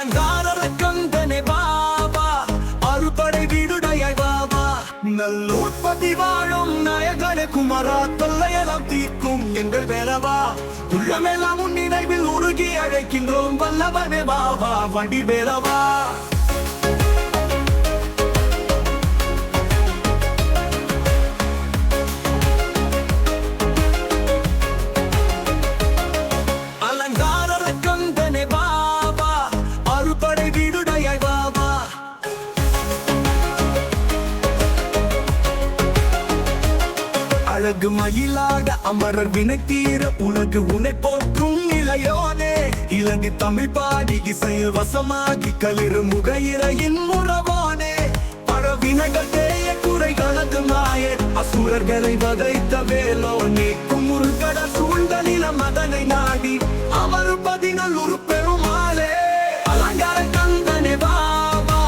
அலங்கார கந்தனே பாபா அறுபடை வீடுடைய பாபா. நல்லூர்பதி வாழும் நாயகனே குமரா தொல்லையெல்லாம் தீர்க்கும் எங்கள் வேலவா. உள்ளமெல்லாம் உன் நினைவில் உருகி அழைக்கின்றோம் வல்லவனே பாபா வண்டி வேலவா. அழகு மயிலாட அமரர் வினை தீர உனக்கு உனை போற்றும் நிலையோனே. இலங்கை தமிழ் பாடி இசையில் வசமாகி களிறு முகையிறையின் இறையின் முறவோனே பழவினைகள் தேய குறை கணக்கு மாயே அசுரர்களை வதைத்த வேலோனே. குமுறு கடல் சூழ்ந்த நில மதனை நாடி அவர் பதினல் ஒரு பெருமாளே அலங்கார கந்தனே பாபா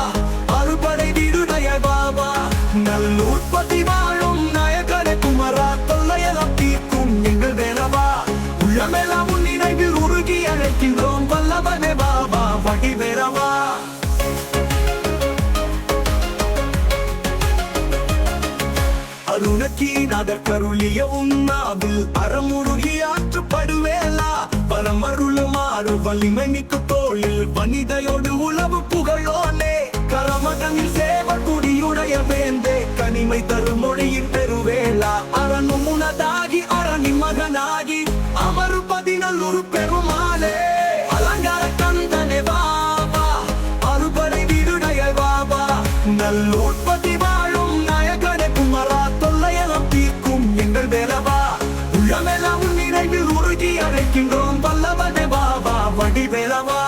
அறுபடை வீடுடைய பாபா நல்லூர் பதிவா அருணக்கி அதற்கருளிய கருளிய உண்ணாவில் அறமுருகி ஆற்றுப்படுவேலா. பரமருளுமாறு வலிமை மிக்க தோளில் வனிதையோடு உளவு புகழோனே. கரமகனில் சேவர் குடியுடைய வேந்தே கனிமை தரும் மொழியின் பெருவேலா. அரணும் முனதாகி அரணி மகனாகி அமரு பதினல்லூர் பெருமாளே. அலங்கார கந்தனே பாபா அறுபடை வீடுடைய பாபா. நல்லூர் அழைக்கின்றோம் பல்லவனே வா வா வடிவேலவா.